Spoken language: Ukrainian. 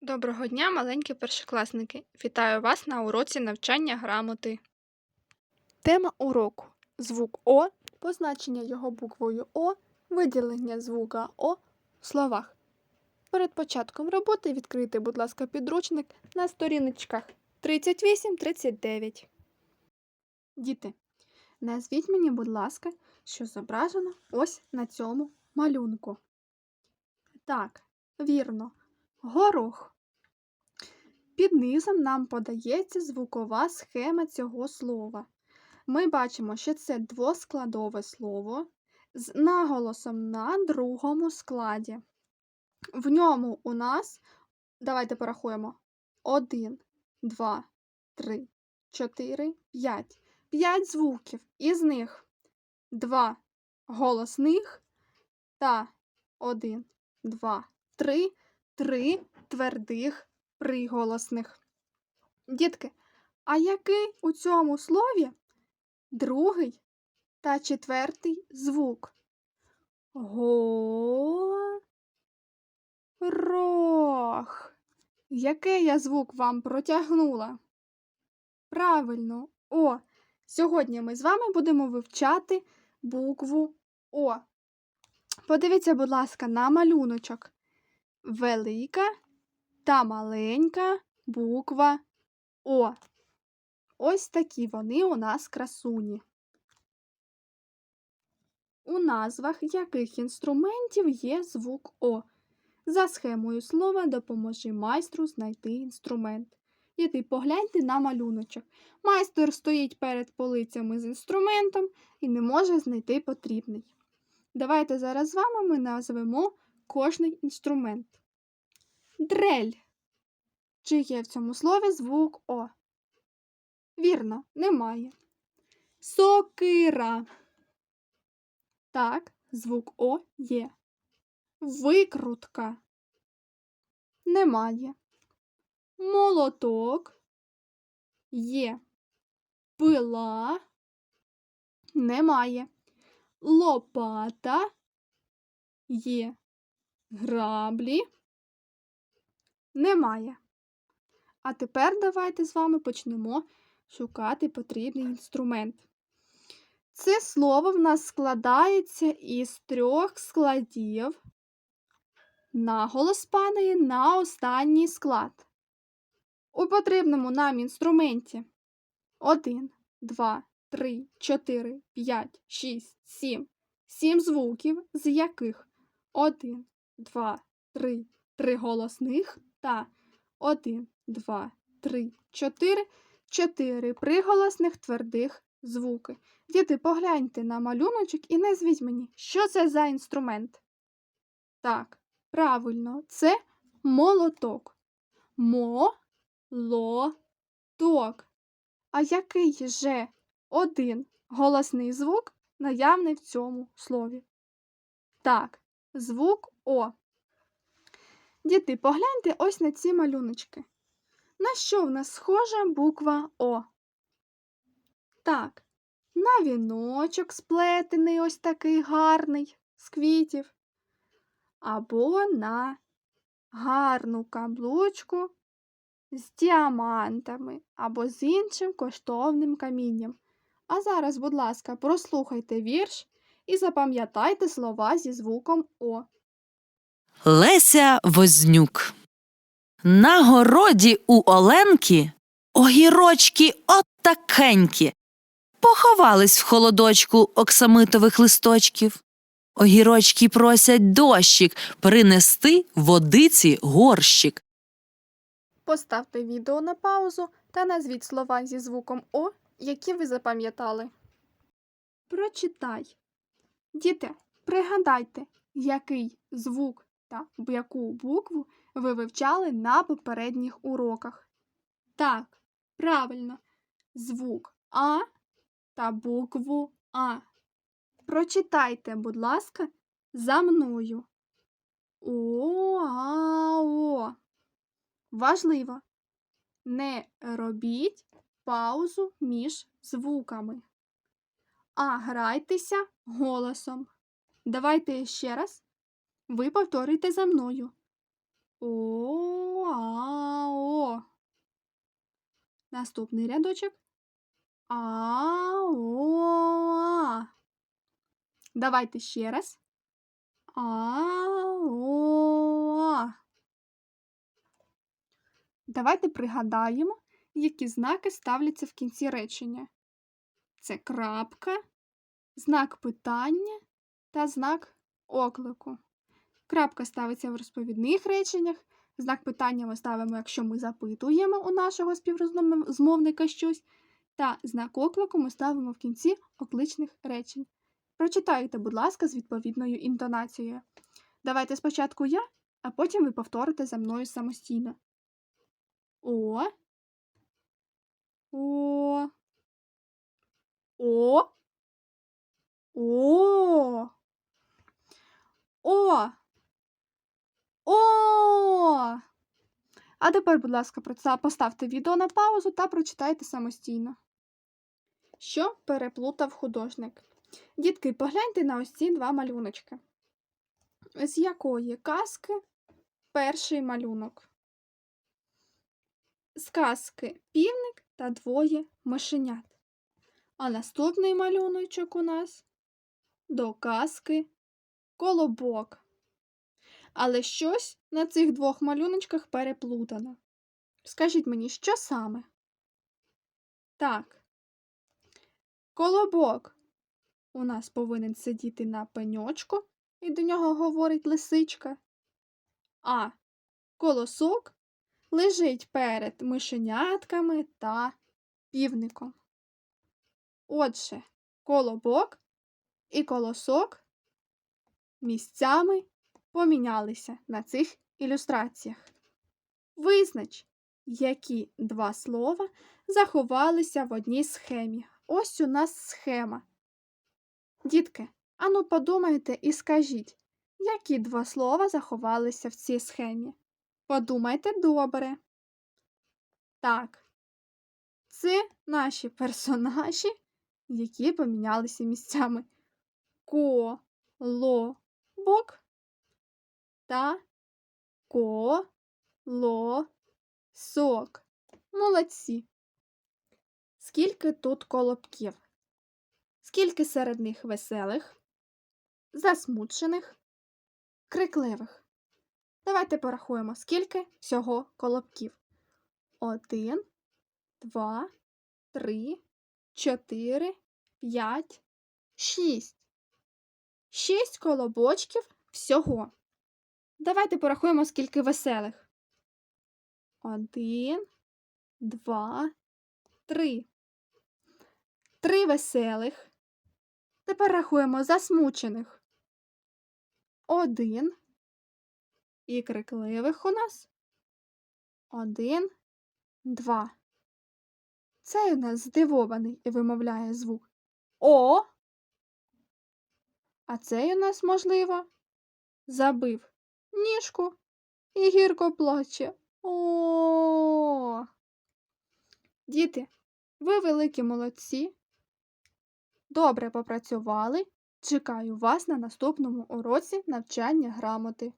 Доброго дня, маленькі першокласники! Вітаю вас на уроці навчання грамоти. Тема уроку звук О, позначення його буквою О, виділення звука О в словах. Перед початком роботи відкрийте, будь ласка, підручник на сторіночках 38-39. Діти, назвіть мені, будь ласка, що зображено ось на цьому малюнку. Так, вірно, горох. Під низом нам подається звукова схема цього слова. Ми бачимо, що це двоскладове слово з наголосом на другому складі. В ньому у нас, давайте порахуємо, 1, 2, 3, 4, 5. 5 звуків. Із них 2 голосних та 1, 2, 3, 3 твердих приголосних. Дітки, а який у цьому слові другий та четвертий звук? Горох. Який я звук вам протягнула? Правильно, О. Сьогодні ми з вами будемо вивчати букву О. Подивіться, будь ласка, на малюночок. Велика та маленька буква О. Ось такі вони у нас красуні. У назвах яких інструментів є звук О? За схемою слова допоможи майстру знайти інструмент. Діти, погляньте на малюночок. Майстер стоїть перед полицями з інструментом і не може знайти потрібний. Давайте зараз з вами ми назвемо кожний інструмент. Дрель. Чи є в цьому слові звук О? Вірно, немає. Сокира. Так, звук О є. Викрутка. Немає. Молоток є. Пила немає. Лопата є. Граблі немає. А тепер давайте з вами почнемо шукати потрібний інструмент. Це слово в нас складається із трьох складів. Наголос падає на останній склад. У потрібному нам інструменті 1, 2, 3, 4, 5, 6, 7. 7 звуків, з яких 1, 2, 3, 3 голосних та 1, 2, 3, 4, 4 приголосних твердих звуки. Діти, погляньте на малюночок і назвіть мені, що це за інструмент. Так, правильно, це молоток. Мо-ло-ток. А який же один голосний звук наявний в цьому слові? Так, звук О. Діти, погляньте ось на ці малюночки. На що в нас схожа буква О? Так, на віночок сплетений ось такий гарний з квітів. Або на гарну каблучку з діамантами або з іншим коштовним камінням. А зараз, будь ласка, прослухайте вірш і запам'ятайте слова зі звуком О. Леся Вознюк. На городі у Оленки огірочки отакенькі. Поховались в холодочку оксамитових листочків. Огірочки просять дощик принести водиці горщик. Поставте відео на паузу та назвіть слова зі звуком О, які ви запам'ятали. Прочитай. Діти, пригадайте, який звук та яку букву ви вивчали на попередніх уроках. Так, правильно, звук А та букву А. Прочитайте, будь ласка, за мною. О-а-о. Важливо. Не робіть паузу між звуками, а грайтеся голосом. Давайте ще раз. Ви повторюйте за мною. О-а-о. Наступний рядочок. А-о-а. Давайте ще раз. А-о-а. Давайте пригадаємо, які знаки ставляться в кінці речення. Це крапка, знак питання та знак оклику. Крапка ставиться в розповідних реченнях. Знак питання ми ставимо, якщо ми запитуємо у нашого співрозмовника щось. Та знак оклику ми ставимо в кінці окличних речень. Прочитайте, будь ласка, з відповідною інтонацією. Давайте спочатку я, а потім ви повторите за мною самостійно. О. О. О. О. О. О. А тепер, будь ласка, проца- поставте відео на паузу та прочитайте самостійно. Що переплутав художник? Дітки, погляньте на ось ці два малюночки. З якої казки перший малюнок? З казки півник та двоє мишенят. А наступний малюночок у нас до казки колобок. Але щось на цих двох малюночках переплутано. Скажіть мені, що саме? Так. Колобок у нас повинен сидіти на пеньочку, і до нього говорить лисичка. А колосок лежить перед мишенятками та півником. Отже, колобок і колосок місцями помінялися на цих ілюстраціях. Визнач, які два слова заховалися в одній схемі. Ось у нас схема. Дітки, ану подумайте і скажіть, які два слова заховалися в цій схемі. Подумайте добре. Так, це наші персонажі, які помінялися місцями. Колобок та колосок. Молодці. Скільки тут колобків? Скільки серед них веселих, засмучених, крикливих? Давайте порахуємо, скільки всього колобків. Один, два, три, чотири, п'ять, шість. Шість колобочків всього. Давайте порахуємо, скільки веселих. Один, два, три. Три веселих. Тепер рахуємо засмучених. Один. І крикливих у нас. Один, два. Цей у нас здивований і вимовляє звук О. А цей у нас, можливо, забив ніжку і гірко плаче. О. Діти, ви великі молодці. Добре попрацювали. Чекаю вас на наступному уроці навчання грамоти.